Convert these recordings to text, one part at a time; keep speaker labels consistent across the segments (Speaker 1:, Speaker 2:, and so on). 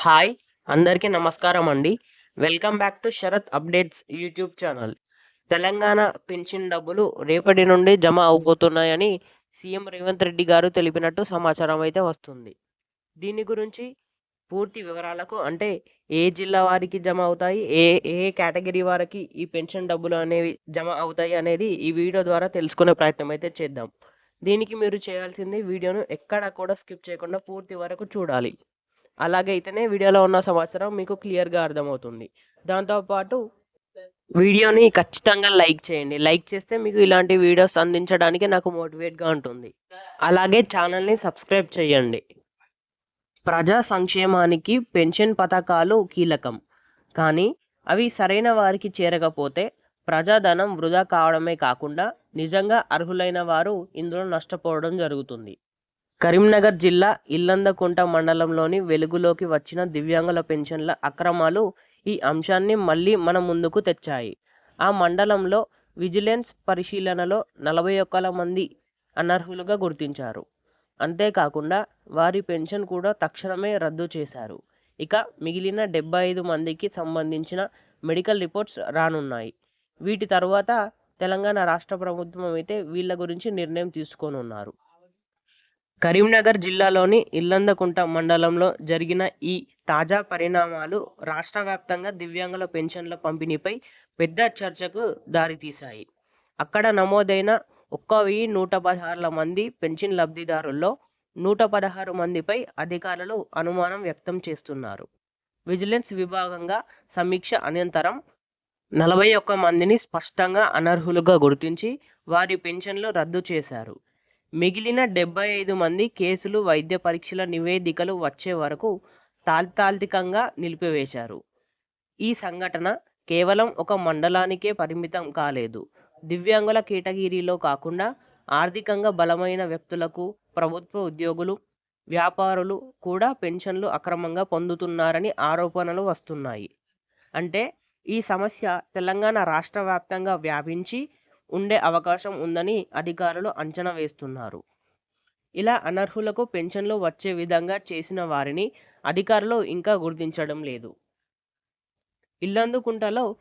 Speaker 1: Hi అందరికీ నమస్కారం అండి welcome back to Sharath updates YouTube channel. Telangana pension డబ్బులు రేపటి నుండి జమ అవబోతున్నాయని సీఎం రేవంత్ రెడ్డి గారు తెలిపినట్టు సమాచారం అయితే వస్తుంది. దీని గురించి పూర్తి వివరాలకు అంటే ఏ జిల్లా వారికి జమ అవుతాయి ఏ ఏ కేటగిరీ వారికి ఈ పెన్షన్ డబ్బులు అనేవి జమ అవుతాయి అనేది ఈ వీడియో ద్వారా తెలుసుకునే ప్రయత్నం అయితే చేద్దాం. దీనికి మీరు చేయాల్సింది వీడియోను ఎక్కడ కూడా స్కిప్ చేయకుండా పూర్తి వరకు చూడాలి. అలాగే అయితేనే వీడియోలో ఉన్న సమాచారం మీకు క్లియర్గా అర్థమవుతుంది. దాంతోపాటు వీడియోని ఖచ్చితంగా లైక్ చేయండి. లైక్ చేస్తే మీకు ఇలాంటి వీడియోస్ అందించడానికి నాకు మోటివేట్గా ఉంటుంది. అలాగే ఛానల్ని సబ్స్క్రైబ్ చేయండి. ప్రజా సంక్షేమానికి పెన్షన్ పథకాలు కీలకం. కానీ అవి సరైన వారికి చేరకపోతే ప్రజాధనం వృధా కావడమే కాకుండా నిజంగా అర్హులైన వారు ఇందులో నష్టపోవడం జరుగుతుంది. కరీంనగర్ జిల్లా ఇల్లందకుంట మండలంలోని వెలుగులోకి వచ్చిన దివ్యాంగుల పెన్షన్ల అక్రమాలు ఈ అంశాన్ని మళ్ళీ మన ముందుకు తెచ్చాయి. ఆ మండలంలో విజిలెన్స్ పరిశీలనలో నలభై ఒక్కల మంది అనర్హులుగా గుర్తించారు. అంతేకాకుండా వారి పెన్షన్ కూడా తక్షణమే రద్దు చేశారు. ఇక మిగిలిన డెబ్బై ఐదు మందికి సంబంధించిన మెడికల్ రిపోర్ట్స్ రానున్నాయి. వీటి తర్వాత తెలంగాణ రాష్ట్ర ప్రభుత్వం అయితే వీళ్ళ గురించి నిర్ణయం తీసుకోనున్నారు. కరీంనగర్ జిల్లాలోని ఇల్లందకుంట మండలంలో జరిగిన ఈ తాజా పరిణామాలు రాష్ట్ర వ్యాప్తంగా దివ్యాంగుల పెన్షన్ల పంపిణీపై పెద్ద చర్చకు దారితీశాయి. అక్కడ నమోదైన ఒక్క వెయ్యి నూట పదహారుల మంది పెన్షన్ లబ్ధిదారుల్లో నూట పదహారు మందిపై అధికారులు అనుమానం వ్యక్తం చేస్తున్నారు. విజిలెన్స్ విభాగంగా సమీక్ష అనంతరం నలభై ఒక్క మందిని స్పష్టంగా అనర్హులుగా గుర్తించి వారి పెన్షన్లు రద్దు చేశారు. మిగిలిన డెబ్బై ఐదు మంది కేసులు వైద్య పరీక్షల నివేదికలు వచ్చే వరకు తాత్కాలికంగా నిలిపివేశారు. ఈ సంఘటన కేవలం ఒక మండలానికే పరిమితం కాలేదు. దివ్యాంగుల కేటగిరీలో కాకుండా ఆర్థికంగా బలమైన వ్యక్తులకు ప్రభుత్వ ఉద్యోగులు వ్యాపారులు కూడా పెన్షన్లు అక్రమంగా పొందుతున్నారని ఆరోపణలు వస్తున్నాయి. అంటే ఈ సమస్య తెలంగాణ రాష్ట్ర వ్యాప్తంగా వ్యాపించి ఉండే అవకాశం ఉందని అధికారులు అంచనా వేస్తున్నారు. ఇలా అనర్హులకు పెన్షన్లు వచ్చే విధంగా చేసిన వారిని అధికారులు ఇంకా గుర్తించడం లేదు. ఇల్లందుకుంటలో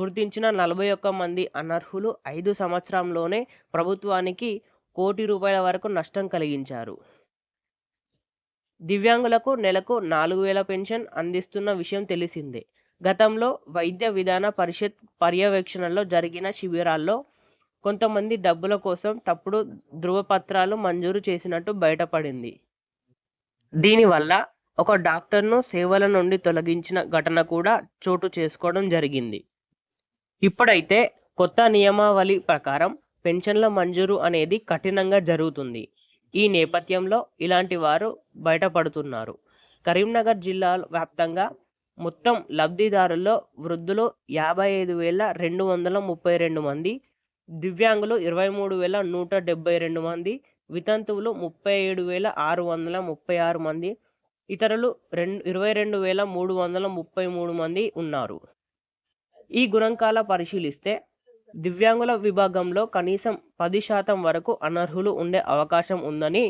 Speaker 1: గుర్తించిన నలభై ఒక్క మంది అనర్హులు ఐదు సంవత్సరంలోనే ప్రభుత్వానికి కోటి రూపాయల వరకు నష్టం కలిగించారు. దివ్యాంగులకు నెలకు నాలుగు వేల పెన్షన్ అందిస్తున్న విషయం తెలిసిందే. గతంలో వైద్య విధాన పరిషత్ పర్యవేక్షణలో జరిగిన శిబిరాల్లో కొంతమంది డబ్బుల కోసం తప్పుడు ధృవపత్రాలు మంజూరు చేసినట్టు బయటపడింది. దీనివల్ల ఒక డాక్టర్ను సేవల నుండి తొలగించిన ఘటన కూడా చోటు చేసుకోవడం జరిగింది. ఇప్పుడైతే కొత్త నియమావళి ప్రకారం పెన్షన్ల మంజూరు అనేది కఠినంగా జరుగుతుంది. ఈ నేపథ్యంలో ఇలాంటి వారు బయటపడుతున్నారు. కరీంనగర్ జిల్లా వ్యాప్తంగా మొత్తం లబ్ధిదారుల్లో వృద్ధులు యాభై ఐదు వేల రెండు వందల ముప్పై రెండు మంది దివ్యాంగులు ఇరవై మూడు వేల నూట డెబ్బై రెండు మంది వితంతువులు ముప్పై ఏడు వేల ఆరు వందల ముప్పై ఆరు మంది ఇతరులు రెండు ఇరవై రెండు వేల మూడు వందల ముప్పై మూడు మంది ఉన్నారు. ఈ గుణంకాల పరిశీలిస్తే దివ్యాంగుల విభాగంలో కనీసం పది శాతం వరకు అనర్హులు ఉండే అవకాశం ఉందని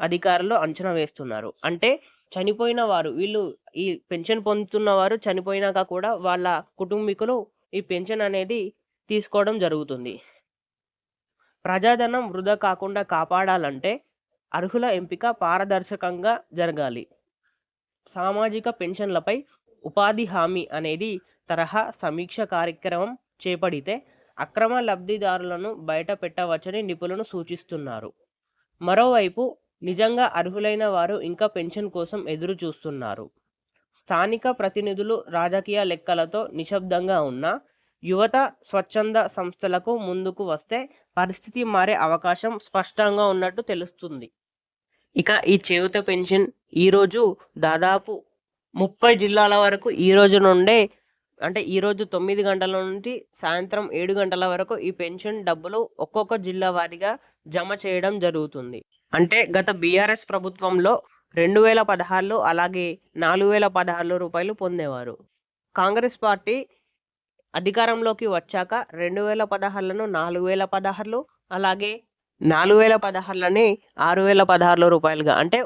Speaker 1: అధికారులు అంచనా వేస్తున్నారు. అంటే చనిపోయిన వారు వీళ్ళు ఈ పెన్షన్ పొందుతున్న వారు చనిపోయినాక కూడా వాళ్ళ కుటుంబీకులు ఈ పెన్షన్ అనేది తీసుకోవడం జరుగుతుంది. ప్రజాధనం వృధా కాకుండా కాపాడాలంటే అర్హుల ఎంపిక పారదర్శకంగా జరగాలి. సామాజిక పెన్షన్లపై ఉపాధి హామీ అనేది తరహా సమీక్ష కార్యక్రమం చేపడితే అక్రమ లబ్ధిదారులను బయట పెట్టవచ్చని నిపుణులు సూచిస్తున్నారు. మరోవైపు నిజంగా అర్హులైన వారు ఇంకా పెన్షన్ కోసం ఎదురు చూస్తున్నారు స్థానిక ప్రతినిధులు రాజకీయ లెక్కలతో నిశ్శబ్దంగా ఉన్న యువత స్వచ్ఛంద సంస్థలకు ముందుకు వస్తే పరిస్థితి మారే అవకాశం స్పష్టంగా ఉన్నట్టు తెలుస్తుంది. ఇక ఈ చేయుత పెన్షన్ ఈరోజు దాదాపు ముప్పై జిల్లాల వరకు ఈ రోజు నుండే అంటే ఈరోజు తొమ్మిది గంటల నుండి సాయంత్రం ఏడు గంటల వరకు ఈ పెన్షన్ డబ్బులు ఒక్కొక్క జిల్లా వారీగా జమ చేయడం జరుగుతుంది. అంటే గత బీఆర్ఎస్ ప్రభుత్వంలో రెండు వేల పదహారులో అలాగే నాలుగు వేల పదహారులో రూపాయలు పొందేవారు. కాంగ్రెస్ పార్టీ అధికారంలోకి వచ్చాక రెండు వేల పదహారులను నాలుగు వేల పదహారులు అలాగే నాలుగు వేల పదహారులని ఆరు వేల పదహారులో రూపాయలుగా అంటే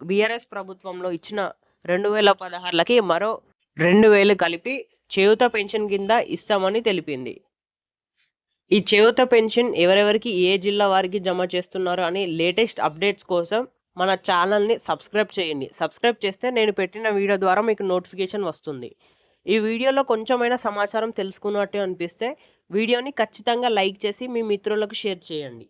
Speaker 1: బీఆర్ఎస్ ప్రభుత్వంలో ఇచ్చిన రెండు వేల పదహారులకి మరో రెండు వేలు కలిపి చేయుత పెన్షన్ కింద ఇస్తామని తెలిపింది. ఈ చేయుత పెన్షన్ ఎవరెవరికి ఏ జిల్లా వారికి జమ చేస్తున్నారు అని లేటెస్ట్ అప్డేట్స్ కోసం మన ఛానల్ని సబ్స్క్రైబ్ చేయండి. సబ్స్క్రైబ్ చేస్తే నేను పెట్టిన వీడియో ద్వారా మీకు నోటిఫికేషన్ వస్తుంది. ఈ వీడియోలో కొంచెమైనా సమాచారం తెలుసుకున్నట్టు అనిపిస్తే వీడియోని ఖచ్చితంగా లైక్ చేసి మీ మిత్రులకు షేర్ చేయండి.